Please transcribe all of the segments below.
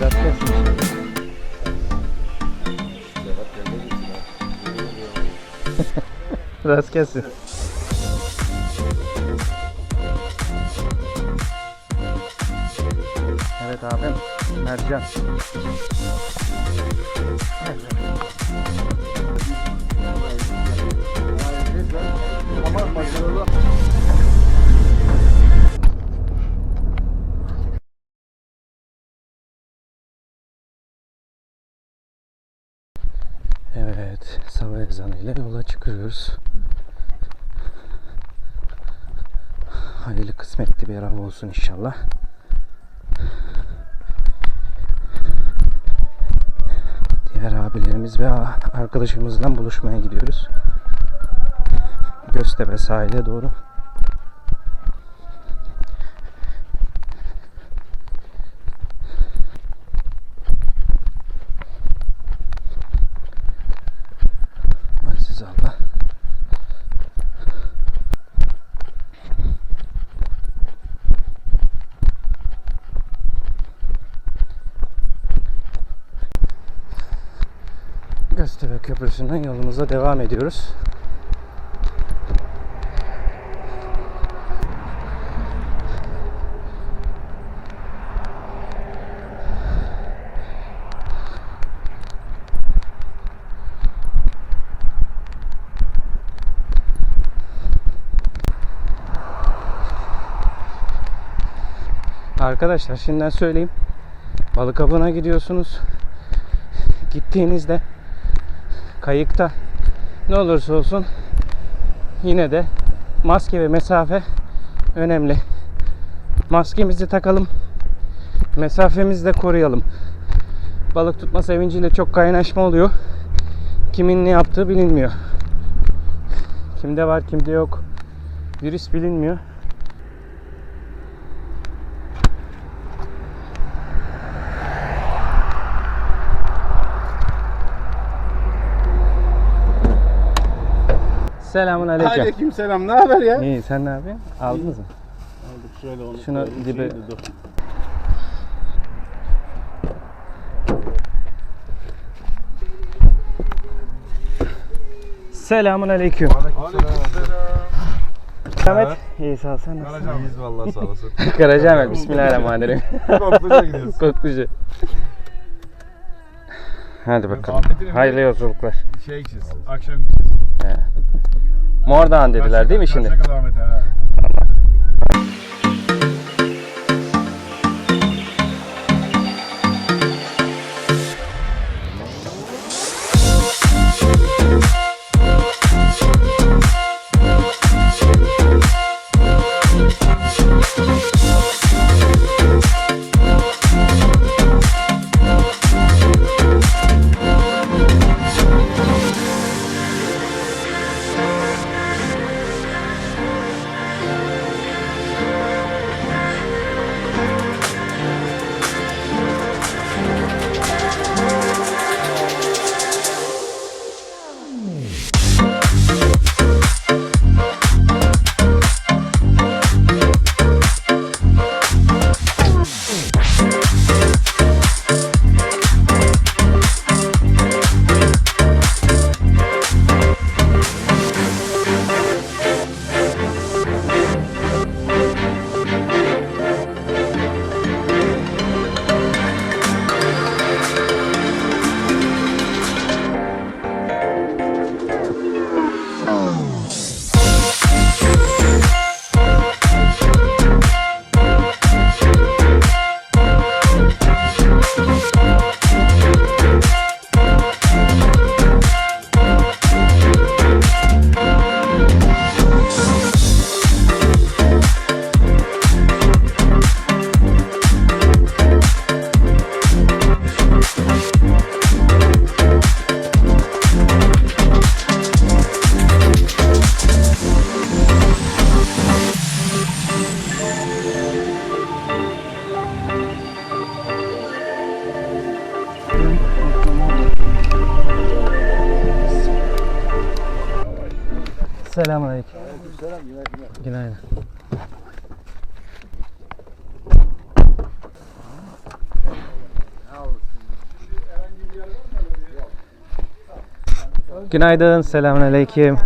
gelsin. rast gelsin. Evet abim. Mercan. Ama başarılı. Ezanıyla yola çıkıyoruz. Hayırlı kısmetli bir av olsun inşallah. Diğer abilerimiz ve arkadaşımızla buluşmaya gidiyoruz. Göztepe sahile doğru. Aziz Allah. Göztepe Köprüsü'nden yolumuza devam ediyoruz. Arkadaşlar şimdiden söyleyeyim. Balık avına gidiyorsunuz. Gittiğinizde kayıkta ne olursa olsun yine de maske ve mesafe önemli. Maskemizi takalım. Mesafemizi de koruyalım. Balık tutma sevinciyle çok kaynaşma oluyor. Kimin ne yaptığı bilinmiyor. Kimde var kimde yok. Virüs bilinmiyor. Selamun aleyküm. Aleyküm selam. Ne haber ya? İyi sen ne yapıyorsun? Aldınız mı? Aldık şöyle onu. Şunu dibe-. Selamun aleyküm. Ahmet. İyi sağ ol sen nasılsın? İyiyiz vallahi sağ olasın. Karacaahmet. Bismillahirrahmanirrahim. Kokluca gidiyoruz. Koklucu. Hadi bakalım. Hayırlı yolculuklar. Şey gideceğiz. Akşam gideceğiz. He. Mordoğan dediler değil mi şimdi? Karşıyaka Ahmet ha. Günaydın, selamünaleyküm.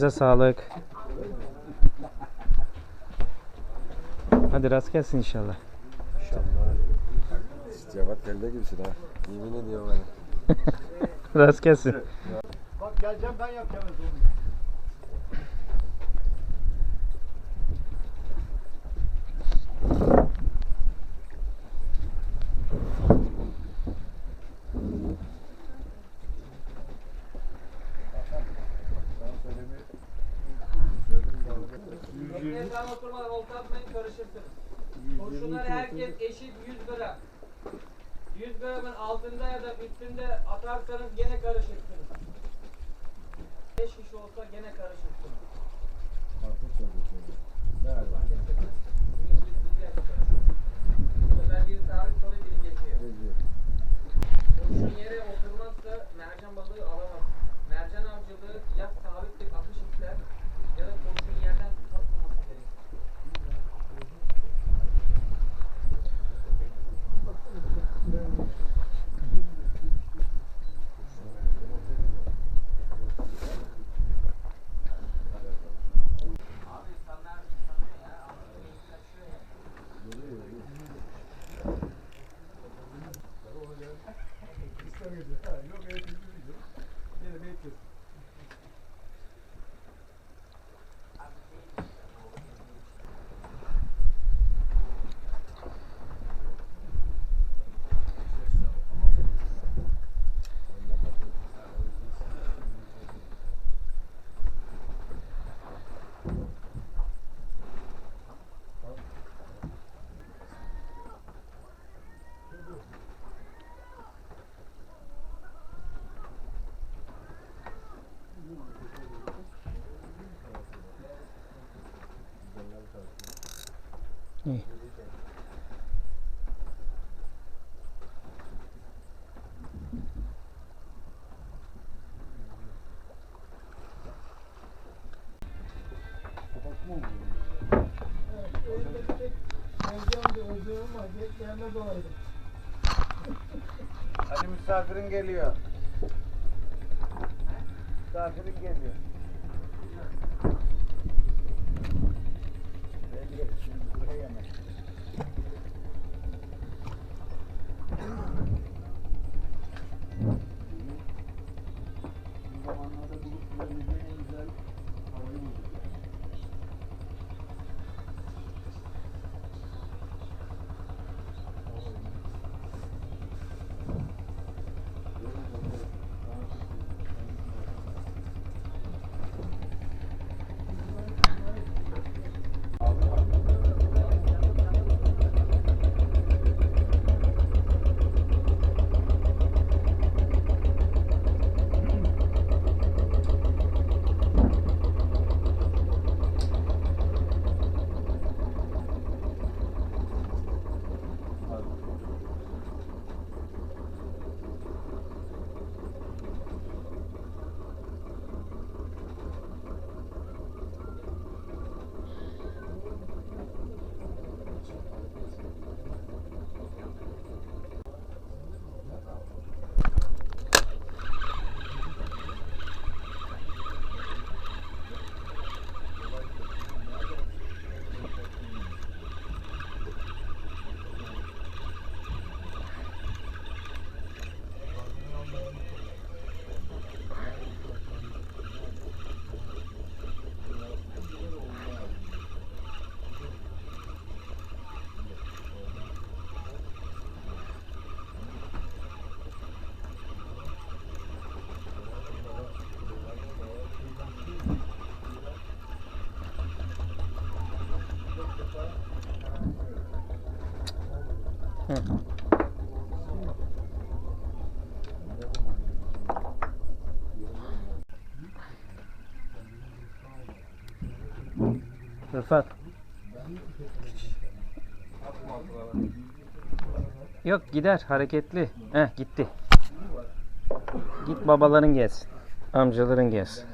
Elinize sağlık. Hadi rast gelsin inşallah. İnşallah. Cevat geldi gibisin ha. Yemin ediyorum bana. Hani. rast gelsin. Bak geleceğim ben yapacağım. bir yerler dolaydım. Hadi misafirin geliyor. Misafirin geliyor. Rıfat. Yok gider hareketli. Heh gitti. Git babaların gelsin. Amcaların gelsin.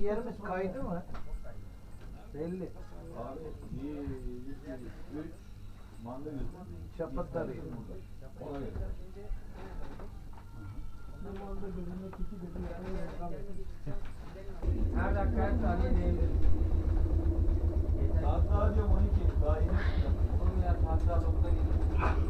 Bizim yerimiz kaydı mı? Belli. Abi 1, 2, 3 manda gözü. Şapatları. Ona göre. Her dakika her saniye değebilir. Yeter. Saat daha diyorum 12. Daha yeni. Oğlum ya saat daha 9'a geliyor.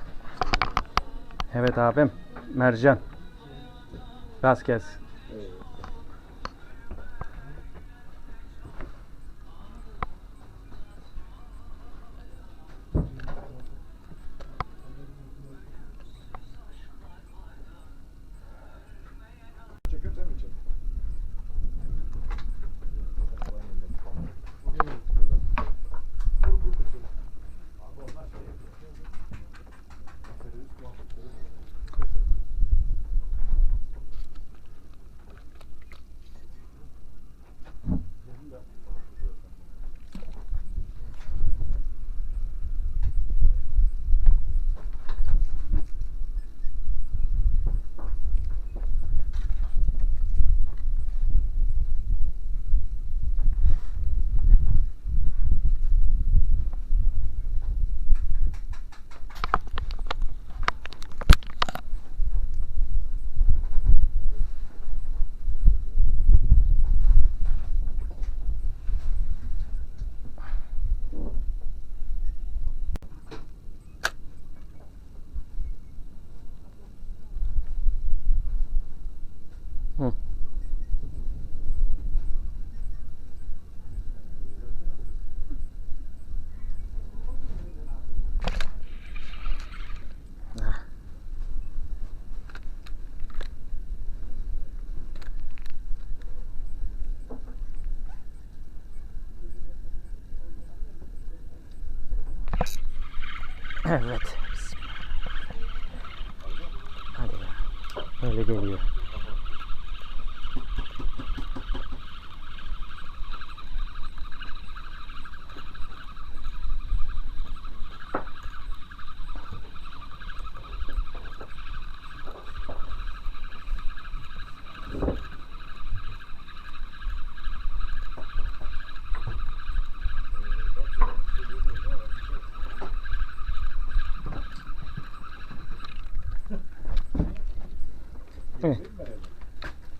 Evet abim, mercan. Rast gelsin. Evet. Hadi ya. Öyle geliyor.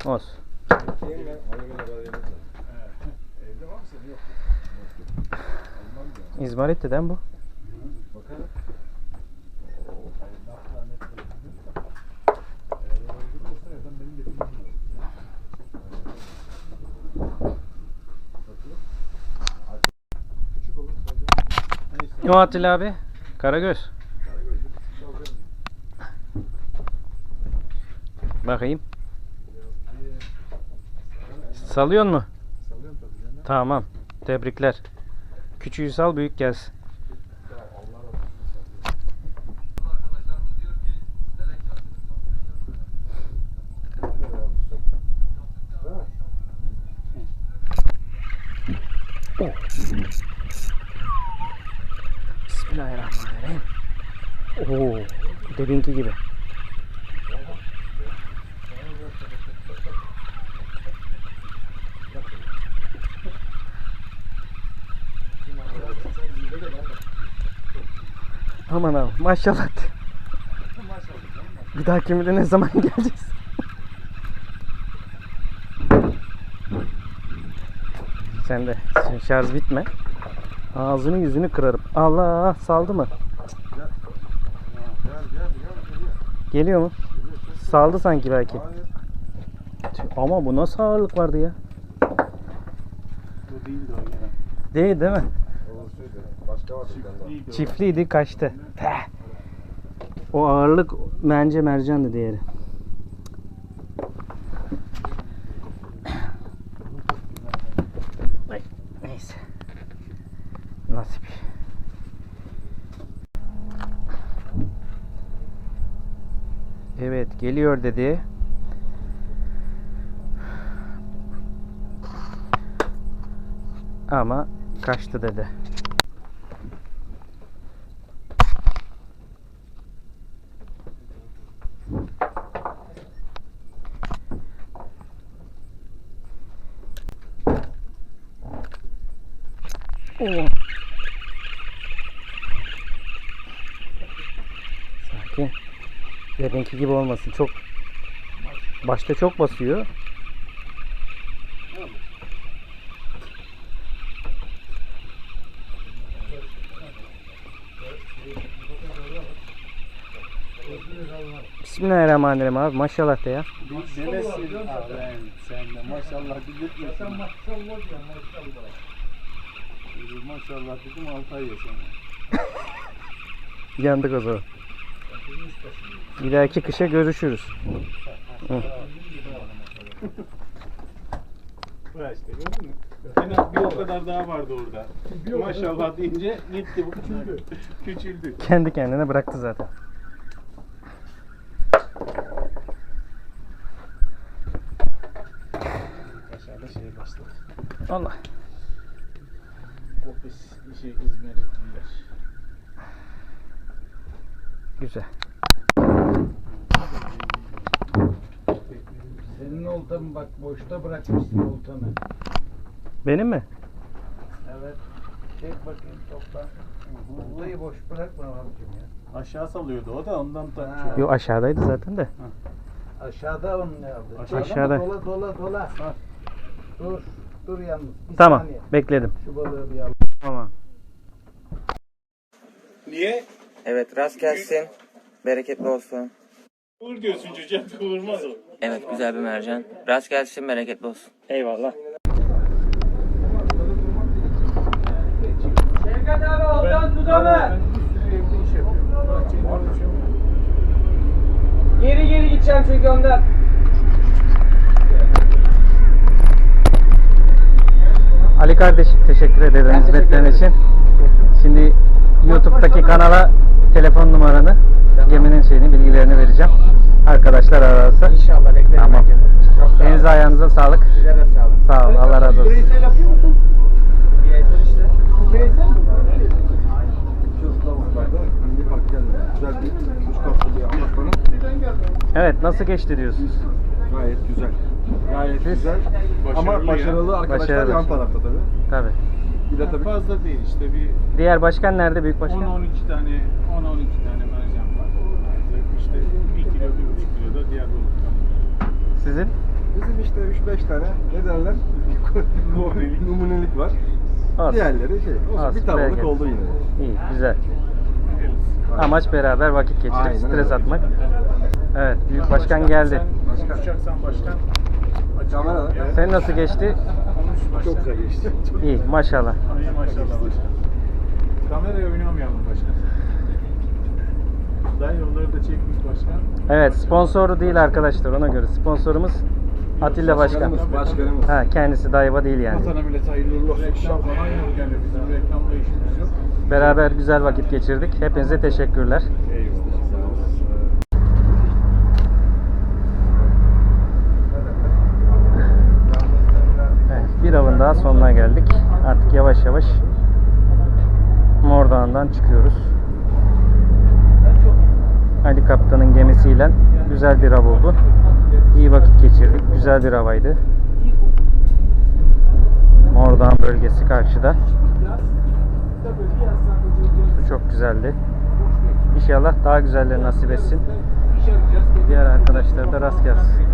Olsun. Şeyim ben ona göre kadar yemek var. Evde var mı senin? Yok. Almam da. İzmarit deden bu. Bakalım. Laflar net böyle. Eğer o öldürürse evden benim getirmem lazım. Küçük olur. sadece. Neyse. O Atilla abi. Karagöz. Bakayım. Salıyor mu? Salıyorum tabii canım. Tamam. Tebrikler. Küçüğü sal büyük gelsin. Bismillahirrahmanirrahim. Oo, deminki gibi. Aman abi maşallah. de. Bir daha kim bilir ne zaman geleceğiz. Sen de sen şarj bitme. Ağzını yüzünü kırarım. Allah saldı mı? Gel gel gel geliyor. Geliyor mu? Saldı sanki belki. Hayır. Ama bu nasıl ağırlık vardı ya? Bu değildi o gene. Değil değil mi? Olsaydı. Başka var bir tane daha. Çiftliydi kaçtı. Teh. O ağırlık bence mercandı diğeri. Neyse. Nasip. Evet geliyor dedi. Ama kaçtı dedi. Oo. Sakin. Deminki gibi olmasın. Çok başta çok basıyor. Bismillahirrahmanirrahim abi. Maşallah de ya. Bir Demesin abi sen de maşallah Sen sen. maşallah ya maşallah. Maşallah dedim 6 ay yaşam. Yandık o zaman. Bir dahaki kışa görüşürüz. Bırak işte gördün mü? En az bir o kadar daha vardı orada. Maşallah deyince gitti bu küçüldü. Küçüldü. Kendi kendine bıraktı zaten. Aşağıda şey başladı. Allah. Ofis işi İzmir'liler. Güzel. Senin oltanı bak boşta bırakmışsın oltanı. Benim mi? Evet. Çek bakayım topla. Oltayı boş bırakma abicim ya. Aşağı salıyordu o da ondan Ha. takıyor. Yo aşağıdaydı zaten de. Aşağıda onun ne yaptı? Aşağıda. Aşağıda. Dola dola dola. Dur. Dur yalnız. Bir Tamam. saniye. Bekledim. Şu balığı bir al. Niye? Evet rast gelsin. Bereketli olsun. Uğur diyorsun çocuğa kıvırmaz o. Evet güzel bir mercan. Rast gelsin bereketli olsun. Eyvallah. Şevkat abi oldan tuta mı? Geri geri gideceğim çünkü ondan. Ali kardeşim teşekkür ederim hizmetlerin için. Şimdi YouTube'daki kanala telefon numaranı, geminin şeyini, bilgilerini vereceğim. Arkadaşlar ararsa. İnşallah beklerim. Tamam. Çok sağ ol. Elinize ayağınıza sağlık. Size de sağ olun. Sağ olun. Allah razı olsun. Bireysel yapıyor musun? Bireysel işte. Bireysel mi? Evet nasıl geçti diyorsunuz? Gayet güzel. Gayet Siz? güzel. Ama Başarılı ya. başarılı arkadaşlar Başarılı. yan tarafta tabii. Tabii. Bir de tabii Fazla değil işte bir Diğer başkan nerede büyük başkan? 10-12 tane 10-12 tane mercan var. İşte 1 kilo 1,5 kilo da diğer balıklar. Sizin? bizim işte 3-5 tane ne derler? Numunelik. Numunelik var. Olsun. Diğerleri şey. Olsun, Olsun, bir tavalık bereket. oldu yine. İyi, güzel. Amaç beraber vakit geçirip Aynen stres öyle. atmak. Evet, büyük başkan geldi. Sen konuşacaksan başkan. Kamera ol ya. Sen nasıl geçti? Çok güzel geçti. İyi, maşallah. İyi maşallah başkan. Kameraya oynamayalım başkan. aday. Onları da çekmiş başkan. Evet sponsoru değil arkadaşlar ona göre. Sponsorumuz Atilla Başkan. Başkanımız, başkanımız. Ha kendisi Dayva değil yani. Vatana millete hayırlı uğurlu olsun. Reklam falan yok yani bizim reklamla işimiz yok. Beraber güzel vakit geçirdik. Hepinize teşekkürler. Evet, bir avın daha sonuna geldik. Artık yavaş yavaş Mordağ'ından çıkıyoruz. Ali Kaptan'ın gemisiyle güzel bir av oldu. İyi vakit geçirdik. Güzel bir havaydı. Mordağ bölgesi karşıda. Su çok güzeldi. İnşallah daha güzelleri nasip etsin. Diğer arkadaşlara da rast gelsin.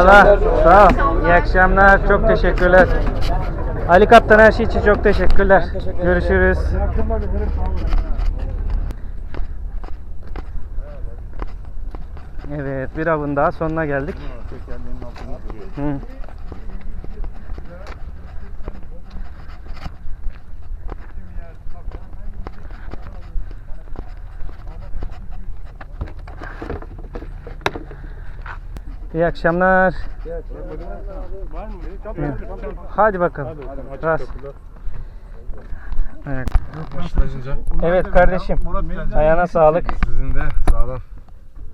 Eyvallah. Sağ ol. İyi akşamlar. Çok teşekkürler. Ali Kaptan her şey için çok teşekkürler. Görüşürüz. Evet, bir avın daha sonuna geldik. Hı. İyi akşamlar. Hadi bakalım. Hadi Rast. Evet. Başlayınca. Evet kardeşim. Ayağına sağlık. Sizin de sağ olun.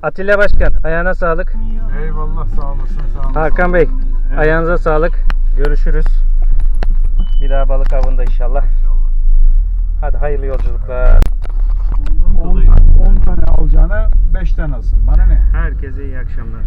Atilla Başkan ayağına sağlık. Eyvallah sağ olasın sağ olasın. Hakan Bey ayağınıza sağlık. Görüşürüz. Bir daha balık avında inşallah. Hadi hayırlı yolculuklar. 10 tane alacağına 5 tane alsın. Bana ne? Herkese iyi akşamlar.